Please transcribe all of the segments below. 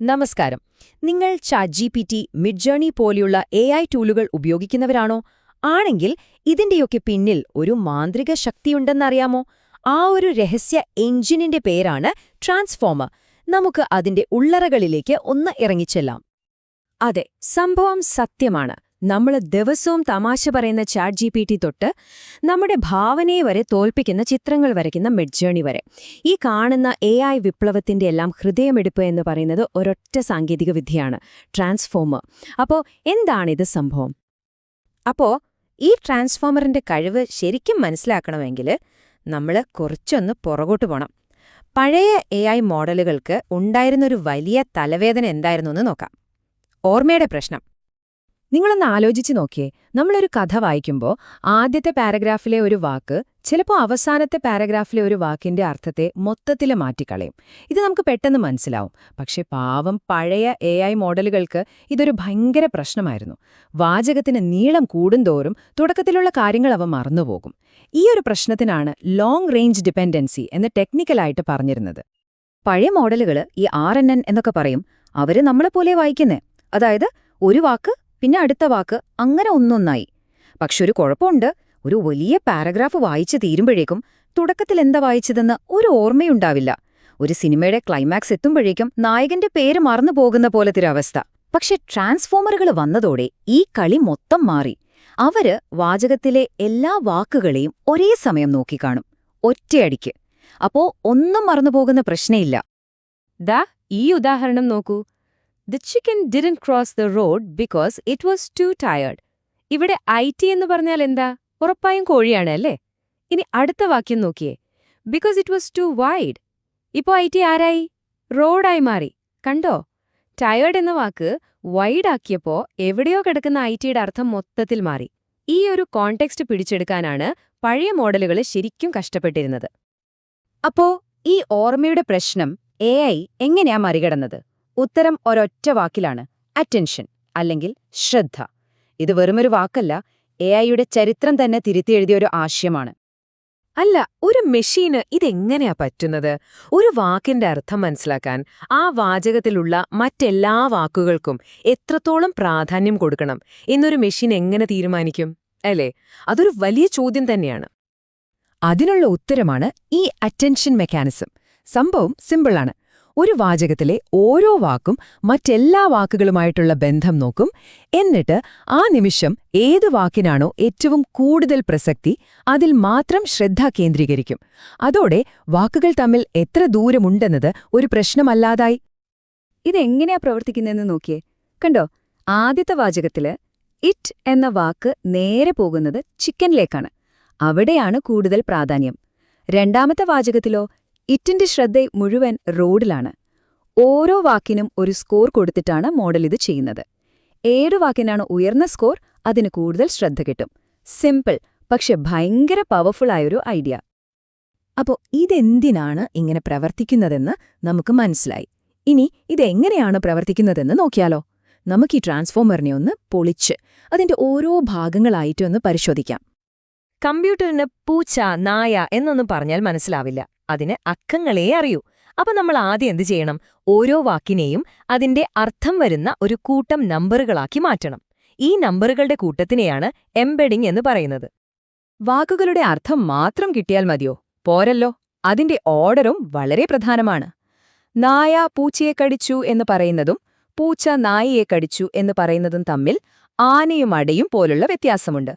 നമസ്കാരം. നിങ്ങൾ chat G P T Midjourney പോലെയുള്ള എ ഐ ടൂളുകൾ ഉപയോഗിക്കുന്നവരാണോ? ആണെങ്കിൽ ഇതിന്റെയൊക്കെ പിന്നിൽ ഒരു മാന്ത്രിക ശക്തിയുണ്ടെന്നറിയാമോ? ആ ഒരു രഹസ്യ എഞ്ചിനിന്റെ പേരാണ് ട്രാൻസ്ഫോമർ. നമുക്ക് അതിന്റെ ഉള്ളറകളിലേക്ക് ഒന്ന് ഇറങ്ങിച്ചെല്ലാം. അതെ സംഭവം സത്യമാണ്. നമ്മൾ ദിവസവും തമാശ പറയുന്ന ചാറ്റ് ജി പി ടി തൊട്ട് നമ്മുടെ ഭാവനയെ വരെ തോൽപ്പിക്കുന്ന ചിത്രങ്ങൾ വരയ്ക്കുന്ന മിഡ്ജേണി വരെ. ഈ കാണുന്ന എ ഐ വിപ്ലവത്തിന്റെ എല്ലാം ഹൃദയമെടുപ്പ് എന്ന് പറയുന്നത് ഒരൊറ്റ സാങ്കേതിക വിദ്യയാണ് ട്രാൻസ്ഫോമർ അപ്പോൾ എന്താണിത് സംഭവം? അപ്പോ ഈ ട്രാൻസ്ഫോമറിന്റെ കഴിവ് ശരിക്കും മനസ്സിലാക്കണമെങ്കിൽ നമ്മൾ കുറച്ചൊന്ന് പുറകോട്ട് പോണം. പഴയ എ ഐ മോഡലുകൾക്ക് ഉണ്ടായിരുന്നൊരു വലിയ തലവേദന എന്തായിരുന്നു എന്ന് നോക്കാം. ഓർമ്മയുടെ പ്രശ്നം. നിങ്ങളൊന്ന് ആലോചിച്ച് നോക്കിയേ. നമ്മളൊരു കഥ വായിക്കുമ്പോൾ ആദ്യത്തെ പാരഗ്രാഫിലെ ഒരു വാക്ക് ചിലപ്പോൾ അവസാനത്തെ പാരഗ്രാഫിലെ ഒരു വാക്കിന്റെ അർത്ഥത്തെ മൊത്തത്തിൽ മാറ്റിക്കളയും. ഇത് നമുക്ക് പെട്ടെന്ന് മനസ്സിലാവും. പക്ഷേ പാവം പഴയ എ മോഡലുകൾക്ക് ഇതൊരു ഭയങ്കര പ്രശ്നമായിരുന്നു. വാചകത്തിന് നീളം കൂടുന്തോറും തുടക്കത്തിലുള്ള കാര്യങ്ങൾ അവ മറന്നുപോകും. ഈ ഒരു പ്രശ്നത്തിനാണ് ലോങ് റേഞ്ച് ഡിപ്പെൻഡൻസി എന്ന് ടെക്നിക്കലായിട്ട് പറഞ്ഞിരുന്നത്. പഴയ മോഡലുകൾ ഈ ആർ എൻ എൻ എന്നൊക്കെ പറയും. അവർ നമ്മളെപ്പോലെ വായിക്കുന്നേ. അതായത് ഒരു വാക്ക് പിന്നെ അടുത്ത വാക്ക് അങ്ങനെ ഒന്നൊന്നായി. പക്ഷെ ഒരു കുഴപ്പമുണ്ട്. ഒരു വലിയ പാരഗ്രാഫ് വായിച്ചു തീരുമ്പോഴേക്കും തുടക്കത്തിൽ എന്താ വായിച്ചതെന്ന് ഒരു ഓർമ്മയുണ്ടാവില്ല. ഒരു സിനിമയുടെ ക്ലൈമാക്സ് എത്തുമ്പോഴേക്കും നായകന്റെ പേര് മറന്നു പോകുന്ന അവസ്ഥ. പക്ഷെ ട്രാൻസ്ഫോമറുകൾ വന്നതോടെ ഈ കളി മൊത്തം മാറി. അവർ വാചകത്തിലെ എല്ലാ വാക്കുകളെയും ഒരേ സമയം നോക്കിക്കാണും. ഒറ്റയടിക്ക്. അപ്പോ ഒന്നും മറന്നുപോകുന്ന പ്രശ്നയില്ല. ദാ ഈ ഉദാഹരണം നോക്കൂ. The chicken didn't cross the road because it was too tired ഇവിടെ ഐ ടി എന്ന് പറഞ്ഞാൽ എന്താ? ഉറപ്പായും കോഴിയാണ് അല്ലേ? ഇനി അടുത്ത വാക്യം നോക്കിയേ. Because it was too wide ഇപ്പോൾ ഐ ടി ആരായി? റോഡായി മാറി. കണ്ടോ? ടയേർഡ് എന്ന വാക്ക് വൈഡ് ആക്കിയപ്പോൾ എവിടെയോ കിടക്കുന്ന ഐ ടിയുടെ അർത്ഥം മൊത്തത്തിൽ മാറി. ഈ ഒരു കോണ്ടെക്സ്റ്റ് പിടിച്ചെടുക്കാനാണ് പഴയ മോഡലുകൾ ശരിക്കും കഷ്ടപ്പെട്ടിരുന്നത്. അപ്പോ ഈ ഓർമ്മയുടെ പ്രശ്നം എ എങ്ങനെയാ മറികടന്നത്? ഉത്തരം ഒരൊറ്റ വാക്കിലാണ്. അറ്റൻഷൻ അല്ലെങ്കിൽ ശ്രദ്ധ. ഇത് വെറുമൊരു വാക്കല്ല എ ഐയുടെ ചരിത്രം തന്നെ തിരുത്തിയെഴുതിയ ഒരു ആശയമാണ്. അല്ല ഒരു മെഷീന് ഇതെങ്ങനെയാ പറ്റുന്നത്? ഒരു വാക്കിന്റെ അർത്ഥം മനസ്സിലാക്കാൻ ആ വാചകത്തിലുള്ള മറ്റെല്ലാ വാക്കുകൾക്കും എത്രത്തോളം പ്രാധാന്യം കൊടുക്കണം? എന്നൊരു മെഷീൻ എങ്ങനെ തീരുമാനിക്കും? അല്ലേ? അതൊരു വലിയ ചോദ്യം തന്നെയാണ്. അതിനുള്ള ഉത്തരമാണ് ഈ അറ്റൻഷൻ മെക്കാനിസം സംഭവം സിമ്പിളാണ് ഒരു വാചകത്തിലെ ഓരോ വാക്കും മറ്റെല്ലാ വാക്കുകളുമായിട്ടുള്ള ബന്ധം നോക്കും. എന്നിട്ട് ആ നിമിഷം ഏത് വാക്കിനാണോ ഏറ്റവും കൂടുതൽ പ്രസക്തി അതിൽ മാത്രം ശ്രദ്ധ കേന്ദ്രീകരിക്കും. അതോടെ വാക്കുകൾ തമ്മിൽ എത്ര ദൂരമുണ്ടെന്നത് ഒരു പ്രശ്നമല്ലാതായി. ഇതെങ്ങനെയാ പ്രവർത്തിക്കുന്നതെന്ന് നോക്കിയേ. കണ്ടോ? ആദ്യത്തെ വാചകത്തിൽ ഇറ്റ് എന്ന വാക്ക് നേരെ പോകുന്നത് ചിക്കനിലേക്കാണ്. അവിടെയാണ് കൂടുതൽ പ്രാധാന്യം. രണ്ടാമത്തെ വാചകത്തിലോ ഇറ്റിന്റെ ശ്രദ്ധ മുഴുവൻ റോഡിലാണ്. ഓരോ വാക്കിനും ഒരു സ്കോർ കൊടുത്തിട്ടാണ് മോഡൽ ഇത് ചെയ്യുന്നത്. ഏഴു വാക്കിനാണ് ഉയർന്ന സ്കോർ അതിന് കൂടുതൽ ശ്രദ്ധ കിട്ടും. സിമ്പിൾ പക്ഷെ ഭയങ്കര പവർഫുള്ളായൊരു ഐഡിയ. അപ്പോ ഇതെന്തിനാണ് ഇങ്ങനെ പ്രവർത്തിക്കുന്നതെന്ന് നമുക്ക് മനസ്സിലായി. ഇനി ഇതെങ്ങനെയാണ് പ്രവർത്തിക്കുന്നതെന്ന് നോക്കിയാലോ. നമുക്ക് ഈ ട്രാൻസ്ഫോമറിനെ ഒന്ന് പൊളിച്ച് അതിന്റെ ഓരോ ഭാഗങ്ങളായിട്ടൊന്ന് പരിശോധിക്കാം. കമ്പ്യൂട്ടറിന് പൂച്ച നായ എന്നൊന്നും പറഞ്ഞാൽ മനസ്സിലാവില്ല. അതിന് അക്കങ്ങളേ അറിയൂ. അപ്പൊ നമ്മൾ ആദ്യം എന്ത് ചെയ്യണം? ഓരോ വാക്കിനെയും അതിന്റെ അർത്ഥം വരുന്ന ഒരു കൂട്ടം നമ്പറുകളാക്കി മാറ്റണം. ഈ നമ്പറുകളുടെ കൂട്ടത്തിനെയാണ് എംബെഡിംഗ് എന്ന് പറയുന്നത്. വാക്കുകളുടെ അർത്ഥം മാത്രം കിട്ടിയാൽ മതിയോ? പോരല്ലോ. അതിന്റെ ഓർഡറും വളരെ പ്രധാനമാണ്. നായ പൂച്ചയെ കടിച്ചു എന്ന് പറയുന്നതും പൂച്ച നായയെ കടിച്ചു എന്ന് പറയുന്നതും തമ്മിൽ ആനയും അടയും പോലുള്ള വ്യത്യാസമുണ്ട്.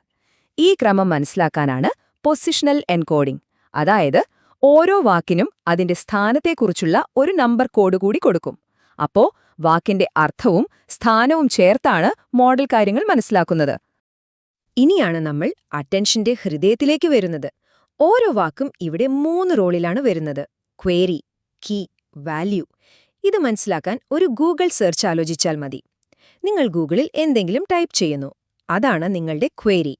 ഈ ക്രമം മനസ്സിലാക്കാനാണ് പൊസിഷണൽ എൻകോഡിംഗ്. അതായത് ഓരോ വാക്കിനും അതിന്റെ സ്ഥാനത്തെക്കുറിച്ചുള്ള ഒരു നമ്പർ കോഡ് കൂടി കൊടുക്കും. അപ്പോ വാക്കിന്റെ അർത്ഥവും സ്ഥാനവും ചേർത്താണ് മോഡൽ കാര്യങ്ങൾ മനസ്സിലാക്കുന്നത്. ഇനിയാണ് നമ്മൾ അറ്റൻഷന്റെ ഹൃദയത്തിലേക്ക് വരുന്നത്. ഓരോ വാക്കും ഇവിടെ മൂന്ന് റോളിലാണ് വരുന്നത്. Query key value. ഇത് മനസ്സിലാക്കാൻ ഒരു ഗൂഗിൾ സെർച്ച് ആലോചിച്ചാൽ മതി. നിങ്ങൾ ഗൂഗിളിൽ എന്തെങ്കിലും ടൈപ്പ് ചെയ്യുന്നു. അതാണ് നിങ്ങളുടെ ക്വേരി.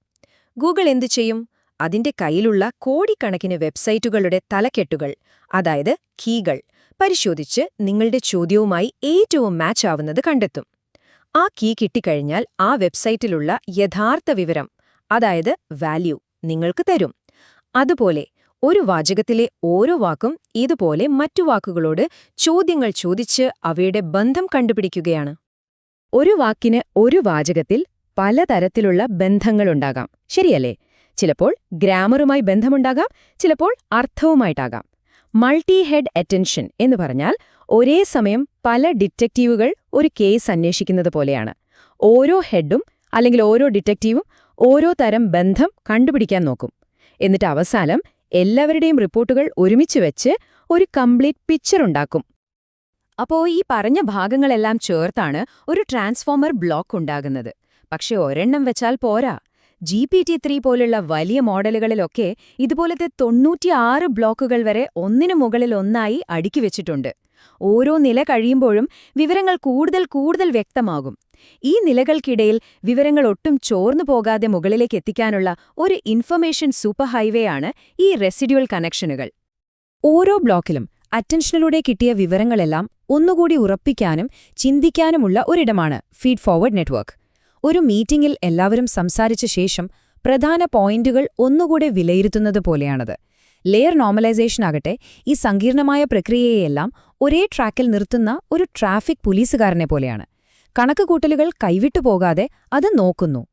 ഗൂഗിൾ എന്തു ചെയ്യും? അതിന്റെ കയ്യിലുള്ള കോടിക്കണക്കിന് വെബ്സൈറ്റുകളുടെ തലക്കെട്ടുകൾ അതായത് കീകൾ പരിശോധിച്ച് നിങ്ങളുടെ ചോദ്യവുമായി ഏറ്റവും മാച്ച് ആവുന്നത് കണ്ടെത്തും. ആ കീ കിട്ടിക്കഴിഞ്ഞാൽ ആ വെബ്സൈറ്റിലുള്ള യഥാർത്ഥ വിവരം അതായത് വാല്യൂ നിങ്ങൾക്ക് തരും. അതുപോലെ ഒരു വാചകത്തിലെ ഓരോ വാക്കും ഇതുപോലെ മറ്റു വാക്കുകളോട് ചോദ്യങ്ങൾ ചോദിച്ച് അവയുടെ ബന്ധം കണ്ടുപിടിക്കുകയാണ്. ഒരു വാക്കിന് ഒരു വാചകത്തിൽ പലതരത്തിലുള്ള ബന്ധങ്ങളുണ്ടാകാം. ശരിയല്ലേ? ചിലപ്പോൾ ഗ്രാമറുമായി ബന്ധമുണ്ടാകാം ചിലപ്പോൾ അർത്ഥവുമായിട്ടാകാം. മൾട്ടി ഹെഡ് അറ്റൻഷൻ എന്ന് പറഞ്ഞാൽ ഒരേ സമയം പല ഡിറ്റക്റ്റീവുകൾ ഒരു കേസ് അന്വേഷിക്കുന്നത് പോലെയാണ്. ഓരോ ഹെഡും അല്ലെങ്കിൽ ഓരോ ഡിറ്റക്റ്റീവും ഓരോ തരം ബന്ധം കണ്ടുപിടിക്കാൻ നോക്കും. എന്നിട്ട് അവസാനം എല്ലാവരുടെയും റിപ്പോർട്ടുകൾ ഒരുമിച്ച് വെച്ച് ഒരു കംപ്ലീറ്റ് പിക്ചർ ഉണ്ടാക്കും. അപ്പോൾ ഈ പറഞ്ഞ ഭാഗങ്ങളെല്ലാം ചേർത്താണ് ഒരു ട്രാൻസ്ഫോമർ ബ്ലോക്ക് ഉണ്ടാകുന്നത്. പക്ഷെ ഒരെണ്ണം വെച്ചാൽ പോരാ. ജി പി ടി ത്രീ പോലുള്ള വലിയ മോഡലുകളിലൊക്കെ ഇതുപോലത്തെ തൊണ്ണൂറ്റിയാറ് ബ്ലോക്കുകൾ വരെ ഒന്നിനു മുകളിൽ ഒന്നായി അടുക്കി വെച്ചിട്ടുണ്ട്. ഓരോ നില കഴിയുമ്പോഴും വിവരങ്ങൾ കൂടുതൽ കൂടുതൽ വ്യക്തമാകും. ഈ നിലകൾക്കിടയിൽ വിവരങ്ങൾ ഒട്ടും ചോർന്നു പോകാതെ മുകളിലേക്ക് എത്തിക്കാനുള്ള ഒരു ഇൻഫർമേഷൻ സൂപ്പർ ഹൈവേ ആണ് ഈ റെസിഡ്യുവൽ കണക്ഷനുകൾ. ഓരോ ബ്ലോക്കിലും അറ്റൻഷനിലൂടെ കിട്ടിയ വിവരങ്ങളെല്ലാം ഒന്നുകൂടി ഉറപ്പിക്കാനും ചിന്തിക്കാനുമുള്ള ഒരിടമാണ് ഫീഡ് ഫോർവേഡ് നെറ്റ്വർക്ക്. ഒരു മീറ്റിംഗിൽ എല്ലാവരും സംസാരിച്ച ശേഷം പ്രധാന പോയിന്റുകൾ ഒന്നുകൂടെ വിലയിരുത്തുന്നത് പോലെയാണത്. ലെയർ നോർമലൈസേഷൻ ആകട്ടെ ഈ സങ്കീർണമായ പ്രക്രിയയെല്ലാം ഒരേ ട്രാക്കിൽ നിർത്തുന്ന ഒരു ട്രാഫിക് പോലീസുകാരനെ പോലെയാണ്. കണക്കുകൂട്ടലുകൾ കൈവിട്ടു പോകാതെ അത് നോക്കുന്നു.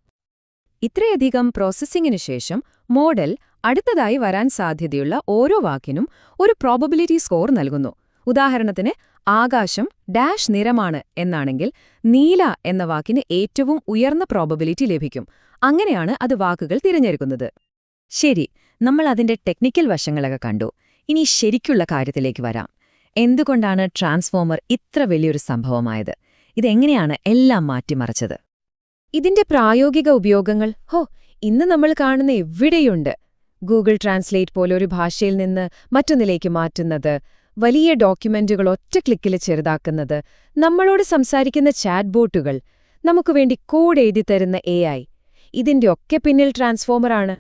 ഇത്രയധികം പ്രോസസ്സിംഗിനു ശേഷം മോഡൽ അടുത്തതായി വരാൻ സാധ്യതയുള്ള ഓരോ വാക്കിനും ഒരു പ്രോബബിലിറ്റി സ്കോർ നൽകുന്നു. ഉദാഹരണത്തിന് ആകാശം ഡാഷ് നിറമാണ് എന്നാണെങ്കിൽ നീല എന്ന വാക്കിന് ഏറ്റവും ഉയർന്ന പ്രോബബിലിറ്റി ലഭിക്കും. അങ്ങനെയാണ് അത് വാക്കുകൾ തിരഞ്ഞെടുക്കുന്നത്. ശരി നമ്മൾ അതിന്റെ ടെക്നിക്കൽ വശങ്ങളൊക്കെ കണ്ടു. ഇനി ശരിക്കുള്ള കാര്യത്തിലേക്ക് വരാം. എന്തുകൊണ്ടാണ് ട്രാൻസ്ഫോമർ ഇത്ര വലിയൊരു സംഭവമായത്? ഇതെങ്ങനെയാണ് എല്ലാം മാറ്റിമറിച്ചത്? ഇതിന്റെ പ്രായോഗിക ഉപയോഗങ്ങൾ ഹോ ഇന്ന് നമ്മൾ കാണുന്ന എവിടെയുണ്ട്? ഗൂഗിൾ ട്രാൻസ്ലേറ്റ് പോലൊരു ഭാഷയിൽ നിന്ന് മറ്റൊന്നിലേക്ക് മാറ്റുന്നത് വലിയ ഡോക്യുമെന്റുകൾ ഒറ്റ ക്ലിക്കിൽ ചെറുതാക്കുന്നത് നമ്മളോട് സംസാരിക്കുന്ന ചാറ്റ് ബോട്ടുകൾ നമുക്ക് വേണ്ടി കോഡ് എഴുതി തരുന്ന എ ഐ ഇതിന്റെയൊക്കെ പിന്നിൽ ട്രാൻസ്ഫോമറാണ്.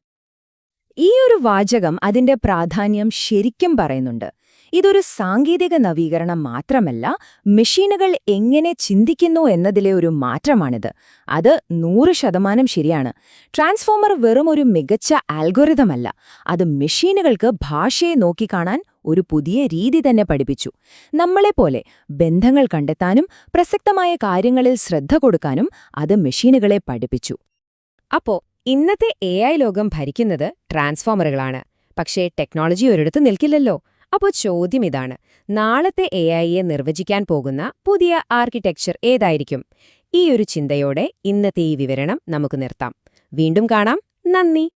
ഈ ഒരു വാചകം അതിന്റെ പ്രാധാന്യം ശരിക്കും പറയുന്നുണ്ട്. ഇതൊരു സാങ്കേതിക നവീകരണം മാത്രമല്ല മെഷീനുകൾ എങ്ങനെ ചിന്തിക്കുന്നു എന്നതിലെ ഒരു മാറ്റമാണിത്. അത് നൂറ് ശതമാനം ശരിയാണ്. ട്രാൻസ്ഫോമർ വെറും ഒരു മികച്ച ആൽഗോരിതമല്ല അത് മെഷീനുകൾക്ക് ഭാഷയെ നോക്കിക്കാണാൻ ഒരു പുതിയ രീതി തന്നെ പഠിപ്പിച്ചു. നമ്മളെപ്പോലെ ബന്ധങ്ങൾ കണ്ടെത്താനും പ്രസക്തമായ കാര്യങ്ങളിൽ ശ്രദ്ധ കൊടുക്കാനും അത് മെഷീനുകളെ പഠിപ്പിച്ചു. അപ്പോ ഇന്നത്തെ എ ഐ ലോകം ഭരിക്കുന്നത് ട്രാൻസ്ഫോമറുകളാണ്. പക്ഷേ ടെക്നോളജി ഒരിടത്ത് നിൽക്കില്ലല്ലോ. അപ്പോൾ ചോദ്യം ഇതാണ്. നാളത്തെ എ ഐയെ നിർവചിക്കാൻ പോകുന്ന പുതിയ ആർക്കിടെക്ചർ ഏതായിരിക്കും? ഈ ഒരു ചിന്തയോടെ ഇന്നത്തെ ഈ വിവരണം നമുക്ക് നിർത്താം. വീണ്ടും കാണാം. നന്ദി.